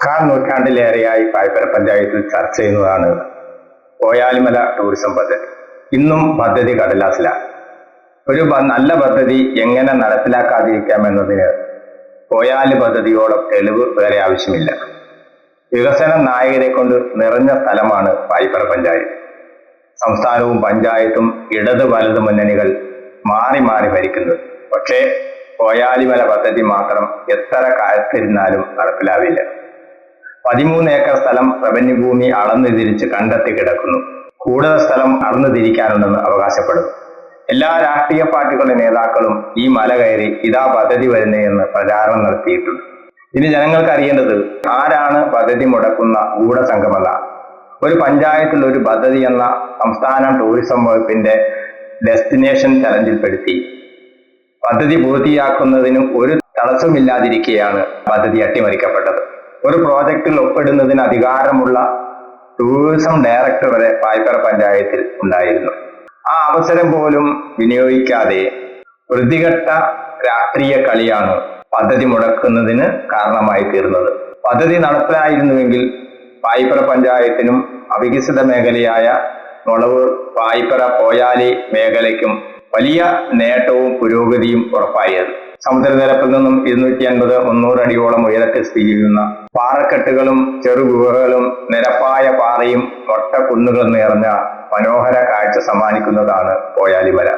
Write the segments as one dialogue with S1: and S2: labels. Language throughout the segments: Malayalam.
S1: കാൽ നൂറ്റാണ്ടിലേറെയായി പായ്പര പഞ്ചായത്തിൽ ചർച്ച ചെയ്യുന്നതാണ് കോയാലിമല ടൂറിസം പദ്ധതി. ഇന്നും പദ്ധതി കടലാസിലാണ്. ഒരു നല്ല പദ്ധതി എങ്ങനെ നടപ്പിലാക്കാതിരിക്കാം എന്നതിന് കോയാലി പദ്ധതിയോളം തെളിവ് വേറെ ആവശ്യമില്ല. വികസന നായകരെ കൊണ്ട് നിറഞ്ഞ സ്ഥലമാണ് പായ്പര പഞ്ചായത്ത്. സംസ്ഥാനവും പഞ്ചായത്തും ഇടത് വലത് മുന്നണികൾ മാറി മാറി ഭരിക്കുന്നത് പക്ഷേ കോയാലിമല പദ്ധതി മാത്രം എത്ര കാലത്തിരുന്നാലും നടപ്പിലാവില്ല. പതിമൂന്ന് ഏക്കർ സ്ഥലം റവന്യൂ ഭൂമി അളന്നു തിരിച്ച് കണ്ടെത്തി കിടക്കുന്നു. കൂടുതൽ സ്ഥലം അളന്നു തിരിക്കാനുണ്ടെന്ന് അവകാശപ്പെടുന്നു. എല്ലാ രാഷ്ട്രീയ പാർട്ടികളുടെ നേതാക്കളും ഈ മല കയറി ഇതാ പദ്ധതി വരുന്നതെന്ന് പ്രചാരണം നടത്തിയിട്ടുണ്ട്. ഇനി ജനങ്ങൾക്ക് അറിയേണ്ടത് ആരാണ് പദ്ധതി മുടക്കുന്ന ഗൂഢസംഘമല്ല ഒരു പഞ്ചായത്തിൽ ഒരു പദ്ധതി എന്ന സംസ്ഥാന ടൂറിസം വകുപ്പിന്റെ ഡെസ്റ്റിനേഷൻ ചലഞ്ചിൽപ്പെടുത്തി പദ്ധതി പൂർത്തിയാക്കുന്നതിനും ഒരു തടസ്സമില്ലാതിരിക്കെയാണ് പദ്ധതി അട്ടിമറിക്കപ്പെട്ടത്. ഒരു പ്രോജക്റ്റിൽ ഒപ്പിടുന്നതിന് അധികാരമുള്ള ടൂറിസം ഡയറക്ടർ വരെ പായ്പറ പഞ്ചായത്തിൽ ഉണ്ടായിരുന്നു. ആ അവസരം പോലും വിനിയോഗിക്കാതെ വൃത്തികെട്ട രാഷ്ട്രീയ കളിയാണ് പദ്ധതി മുടക്കുന്നതിന് കാരണമായി തീർന്നത്. പദ്ധതി നടപ്പിലായിരുന്നുവെങ്കിൽ പായ്പറ പഞ്ചായത്തിനും അവികസിത മേഖലയായ മുളവൂർ പായ്പറ പോയാലി മേഖലയ്ക്കും വലിയ നേട്ടവും പുരോഗതിയും ഉറപ്പായത് സമുദ്രനിരപ്പിൽ നിന്നും ഇരുന്നൂറ്റി അൻപത് മുന്നൂറ് അടിയോളം ഉയരത്തിൽ സ്ഥിതി ചെയ്യുന്ന പാറക്കെട്ടുകളും ചെറുഗുഹകളും നിരപ്പായ പാറയും ഒട്ട കുന്നുകളും നിറഞ്ഞ മനോഹര കാഴ്ച സമ്മാനിക്കുന്നതാണ് പോയാലിമല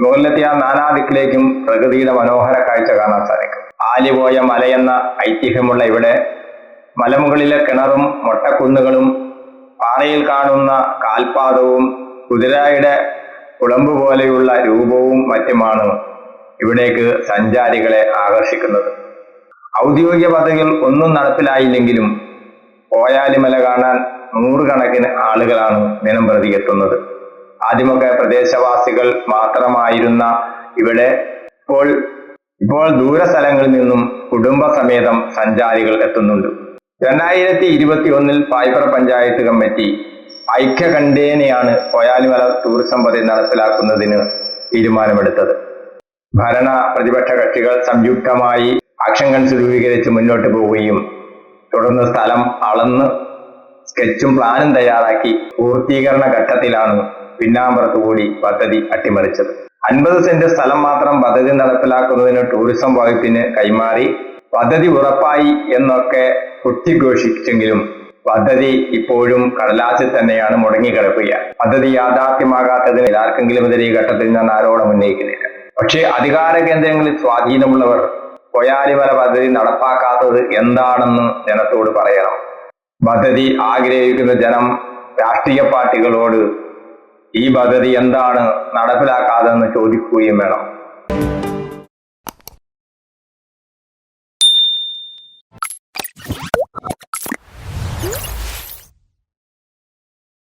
S1: മുകളിലെത്തിയ നാനാദിക്കിലേക്കും പ്രകൃതിയുടെ മനോഹര കാഴ്ച കാണാൻ സാധിക്കും. ആലിപോയ മലയെന്ന ഐതിഹ്യമുള്ള ഇവിടെ മലമുകളിലെ കിണറും മൊട്ടക്കുന്നുകളും പാറയിൽ കാണുന്ന കാൽപാദവും കുതിരയുടെ കുളമ്പ് പോലെയുള്ള രൂപവും മറ്റുമാണ് ഇവിടേക്ക് സഞ്ചാരികളെ ആകർഷിക്കുന്നത്. ഔദ്യോഗിക പദ്ധതികൾ ഒന്നും നടപ്പിലായില്ലെങ്കിലും പോയാലിമല കാണാൻ നൂറുകണക്കിന് ആളുകളാണ് ദിനം പ്രതി എത്തുന്നത്. ആദ്യമൊക്കെ പ്രദേശവാസികൾ മാത്രമായിരുന്ന ഇവിടെ ഇപ്പോൾ ഇപ്പോൾ ദൂരസ്ഥലങ്ങളിൽ നിന്നും കുടുംബസമേതം സഞ്ചാരികൾ എത്തുന്നുണ്ട്. രണ്ടായിരത്തി ഇരുപത്തി ഒന്നിൽ പായ്പറ പഞ്ചായത്ത് കമ്മിറ്റി ഐക്യകണ്ഠേനയാണ് കോയാലിമല ടൂറിസം പദ്ധതി നടപ്പിലാക്കുന്നതിന് തീരുമാനമെടുത്തത്. ഭരണ പ്രതിപക്ഷ കക്ഷികൾ സംയുക്തമായി ആക്ഷൻ കൺസ് രൂപീകരിച്ച് മുന്നോട്ട് പോവുകയും തുടർന്ന് സ്ഥലം അളന്ന് സ്കെച്ചും പ്ലാനും തയ്യാറാക്കി പൂർത്തീകരണ ഘട്ടത്തിലാണ് പിന്നാമ്പുറത്തുകൂടി പദ്ധതി അട്ടിമറിച്ചത്. അൻപത് സെന്റ് സ്ഥലം മാത്രം പദ്ധതി നടപ്പിലാക്കുന്നതിന് ടൂറിസം വകുപ്പിന് കൈമാറി പദ്ധതി ഉറപ്പായി എന്നൊക്കെ കുത്തിഘോഷിച്ചെങ്കിലും പദ്ധതി ഇപ്പോഴും കടലാസിൽ തന്നെയാണ് മുടങ്ങിക്കിടക്കുക പദ്ധതി യാഥാർത്ഥ്യമാകാത്തതിന് ആർക്കെങ്കിലും എതിരെ ഈ ഘട്ടത്തിൽ ഞാൻ ആരോടും ഉന്നയിക്കുന്നില്ല. പക്ഷേ അധികാര കേന്ദ്രങ്ങളിൽ സ്വാധീനമുള്ളവർ കൊയാലിമല പദ്ധതി നടപ്പാക്കാത്തത് എന്താണെന്ന് ജനത്തോട് പറയണം. പദ്ധതി ആഗ്രഹിക്കുന്ന ജനം രാഷ്ട്രീയ പാർട്ടികളോട് ഈ പദ്ധതി എന്താണ് നടപ്പിലാക്കാതെന്ന് ചോദിക്കുകയും വേണം.